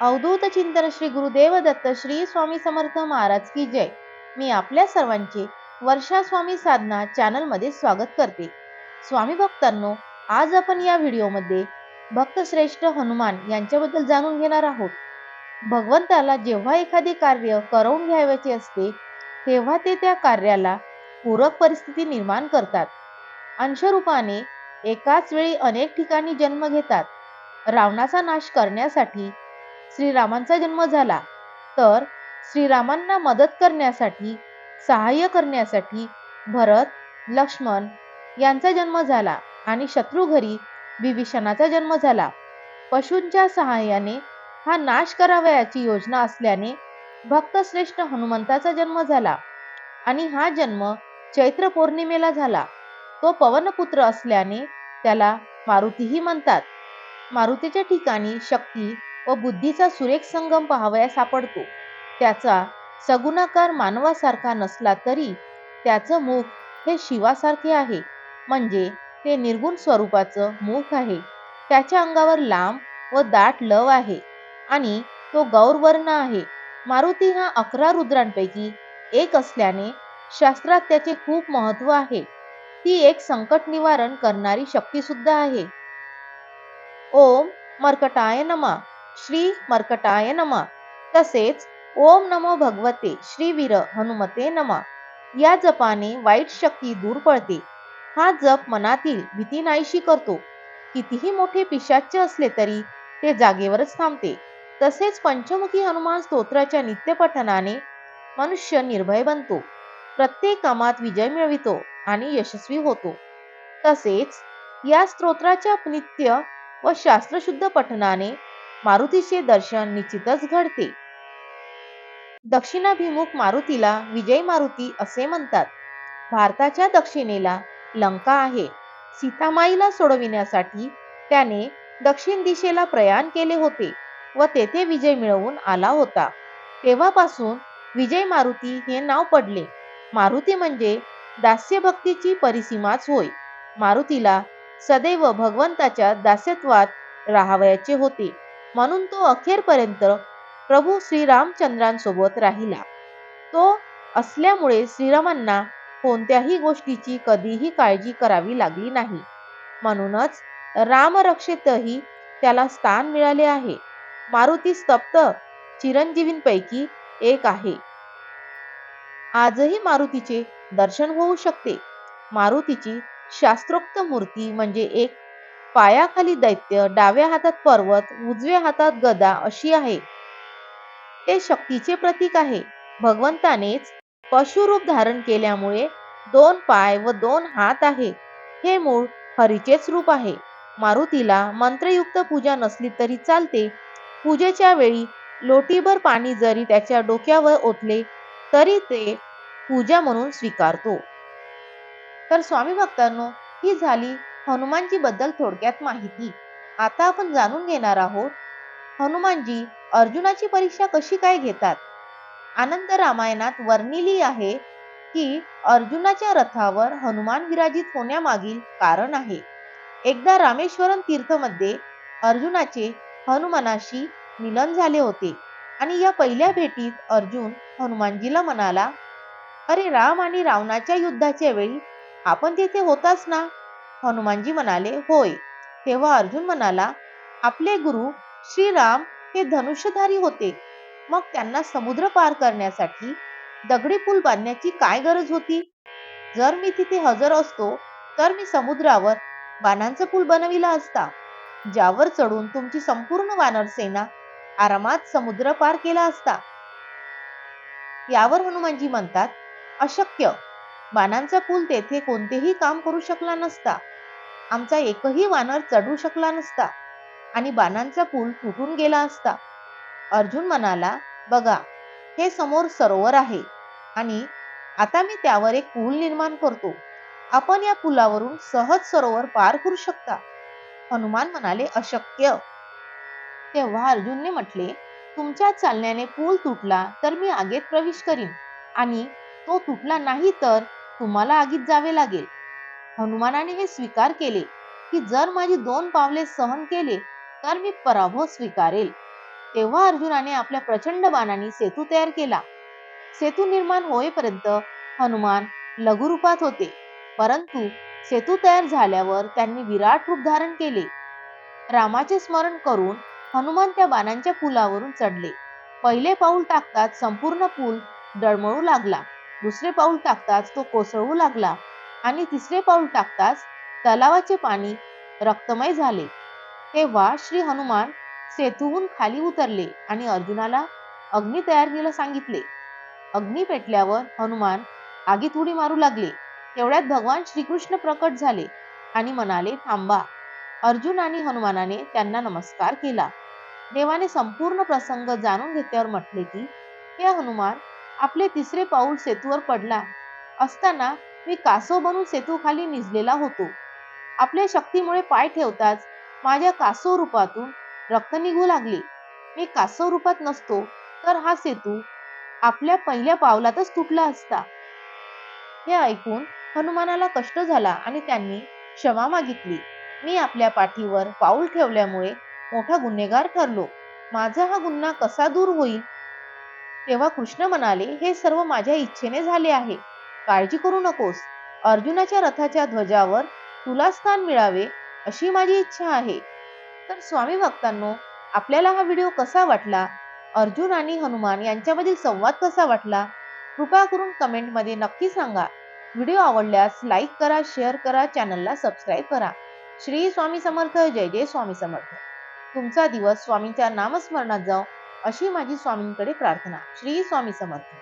अवधूत चिंतन श्री गुरुदेव दत्त श्री स्वामी समर्थ महाराज की जय. मी आपल्या सर्वांचे वर्षा स्वामी साधना चॅनलमध्ये स्वागत करते. स्वामी भक्तांनो आज आपण या व्हिडिओमध्ये भक्त श्रेष्ठ हनुमान यांच्याबद्दल जाणून घेणार आहोत. भगवंताला जेव्हा एखादे कार्य करवून घ्यावयाचे असते तेव्हा ते त्या कार्याला पूरक परिस्थिती निर्माण करतात. अंशरूपाने एकाच वेळी अनेक ठिकाणी जन्म घेतात. रावणाचा नाश करण्यासाठी श्रीरामांचा जन्म झाला. तर श्रीरामांना मदत करण्यासाठी सहाय्य करण्यासाठी भरत लक्ष्मण यांचा जन्म झाला आणि शत्रुघरी विभीषणाचा जन्म झाला. पशूंच्या सहाय्याने हा नाश करावयाची योजना असल्याने भक्तश्रेष्ठ हनुमंताचा जन्म झाला आणि हा जन्म चैत्र पौर्णिमेला झाला. तो पवनपुत्र असल्याने त्याला मारुतीही म्हणतात. मारुतीच्या ठिकाणी शक्ती व बुद्धीचा सुरेख संगम पाहावया सापडतो. त्याचा सगुणाकार मानवासारखा नसला तरी त्याचं मुख हे शिवासारखे आहे. म्हणजे ते निर्गुण स्वरूपाचं मुख आहे. त्याच्या अंगावर लांब व दाट लव आहे आणि तो गौरवर्ण आहे. मारुती हा अकरा रुद्रांपैकी एक असल्याने शास्त्रात त्याचे खूप महत्त्व आहे. ती एक संकट निवारण करणारी शक्ती सुद्धा आहे. ओम मर्कटाय नमा. श्री मर्कटाय नमा. तसेच ओम नमो भगवते श्री वीर हनुमते नमा. या जपाने वाईट शक्ती दूर पळते हा जप मनातील भीती नाहीशी करतो. कितीही मोठे पिशाच्य असले तरी ते जागेवरच थांबते. तसेच पंचमुखी हनुमान स्तोत्राच्या नित्यपठनाने मनुष्य निर्भय बनतो. प्रत्येक कामात विजय मिळवितो आणि यशस्वी होतो. तसेच या स्तोत्राच्या नित्य व शास्त्रशुद्ध पठनाने मारुतीचे दर्शन निश्चितच घडते. दक्षिणाभिमुख मारुतीला विजय मारुती असे म्हणतात. भारताच्या दक्षिणेला लंका आहे. सीतामाईला सोडविण्यासाठी त्याने दक्षिण दिशेला प्रयाण केले होते व तेथे विजय मिळवून आला होता. तेव्हापासून विजय मारुती हे नाव पडले. मारुती म्हणजे दास्यभक्तीची परिसीमाच होय. मारुतीला सदैव भगवंताच्या दास्यत्वात राहावयाचे होते. म्हणून तो अखेरपर्यंत प्रभू श्रीरामचंद्रांसोबत राहिला. तो असल्यामुळे श्रीरामांना कोणत्याही गोष्टीची कधीही काळजी करावी लागली नाही. म्हणूनच रामरक्षेतही त्याला स्थान मिळाले आहे. मारुती स्तप्त चिरंजीवींपैकी एक आहे. आजही मारुतीचे दर्शन होऊ शकते. मारुतीची शास्त्रोक्त मूर्ती म्हणजे एक पायाखाली दैत्य डाव्या हातात पर्वत उजव्या हातात गदा अशी आहे. ते शक्तीचे प्रतीक आहे. भगवंतानेच पशुरूप धारण केल्यामुळे दोन पाय व दोन हात आहे. हे मूळ हरीचेच रूप आहे. मारुतीला मंत्रयुक्त पूजा नसली तरी चालते. पूजेच्या वेळी लोटीभर पाणी जरी त्याच्या डोक्यावर ओतले तरी ते पूजा म्हणून स्वीकारतो. तर स्वामी भक्तांनो ही झाली हनुमानजी बद्दल थोडक्यात माहिती. आता आपण जाणून घेणार आहोत हनुमानजी अर्जुनाची परीक्षा कशी काय घेतात? आनंद रामायणात वर्णिली आहे की अर्जुनाच्या रथावर हनुमान विराजित होण्यामागील कारण आहे. एकदा रामेश्वरम तीर्थमध्ये अर्जुनाचे हनुमानाशी मिलन झाले होते आणि या पहिल्या भेटीत अर्जुन हनुमानजीला म्हणाला अरे राम आणि रावणाच्या युद्धाच्या वेळी आपण तिथे होताच ना? हनुमानजी म्हणाले होय. तेव्हा अर्जुन म्हणाला आपले गुरु श्रीराम हे धनुष्यधारी होते. मग त्यांना समुद्र पार करण्यासाठी दगडी पूल बांधण्याची काय गरज होती? जर मी तिथे हजर असतो तर मी समुद्रावर बाणांचा पूल बनविला असता ज्यावर चढून तुमची संपूर्ण वानर सेना आरामात समुद्र पार केला असता. यावर हनुमानजी म्हणतात अशक्य. बाणांचा पूल तेथे कोणतेही काम करू शकला नसता. आमचा एकही वानर चढू शकला नसता आणि बाणांचा पूल तुटून गेला असता. अर्जुन म्हणाला बघा हे समोर सरोवर आहे आणि आता मी त्यावर एक पूल निर्माण करतो. आपण या पुलावरून सहज सरोवर पार करू शकता. हनुमान म्हणाले अशक्य. तेव्हा अर्जुनने म्हटले तुमच्या चालण्याने पूल तुटला तर मी आगीत प्रवेश करीन आणि तो तुटला नाही तर तुम्हाला आगीत जावे लागेल. हनुमानाने हे स्वीकार केले की जर माझी दोन पावले सहन केले तर मी पराभव स्वीकारेल. तेव्हा अर्जुनाने आपल्या प्रचंड बाणाने सेतू तयार केला. सेतू निर्माण होईपर्यंत हनुमान लघुरूपात होते. परंतु सेतू तयार झाल्यावर त्यांनी विराट रूप धारण केले. रामाचे स्मरण करून हनुमान त्या बाणांच्या पुलावरून चढले. पहिले पाऊल टाकताच संपूर्ण पूल डळमळू लागला. दुसरे पाऊल टाकताच तो कोसळू लागला. आणि तिसरे पाऊल टाकताच तलावाचे पाणी रक्तमय झाले. तेव्हा श्री हनुमान सेतूहून खाली उतरले आणि अर्जुनाला अग्नी तयार केला सांगितले. अग्नी पेटल्यावर हनुमान आगीत उडी मारू लागले. तेवढ्यात भगवान श्रीकृष्ण प्रकट झाले आणि म्हणाले थांबा. अर्जुन आणि हनुमानाने त्यांना नमस्कार केला. देवाने संपूर्ण प्रसंग जाणून घेतल्यावर म्हटले की हे हनुमान आपले तिसरे पाऊल सेतूवर पडला. असताना मी कासव बनून सेतूखाली निजलेला होतो. आपल्या शक्तीमुळे पाय ठेवताच माझ्या कासव रूपातून रक्त निघू लागले. मी कासव रूपात नसतो तर हा सेतू आपल्या पहिल्या पावलातच तुटला असता. हे ऐकून हनुमानाला कष्ट झाला आणि त्यांनी क्षमा मागितली. मी आपल्या पाठीवर पाऊल ठेवल्यामुळे मोठा गुन्हेगार ठरलो. माझा हा गुन्हा कसा दूर होईल? तेव्हा कृष्ण म्हणाले हे सर्व माझ्या इच्छेने झाले आहे. काळजी करू नकोस. अर्जुनाच्या रथाच्या ध्वजावर तुला स्थान मिळावे अशी माझी इच्छा आहे. तर स्वामी भक्तांनो आपल्याला हा व्हिडिओ कसा वाटला? अर्जुन आणि हनुमान यांच्यामधील संवाद कसा वाटला? कृपा करून कमेंटमध्ये नक्की सांगा. व्हिडिओ आवडल्यास लाईक करा शेअर करा चॅनलला सबस्क्राईब करा. श्री स्वामी समर्थ जय जय स्वामी समर्थ. तुमचा दिवस स्वामींच्या नामस्मरणात जाओ अशी माझी स्वामींकडे प्रार्थना. श्री स्वामी समर्थ.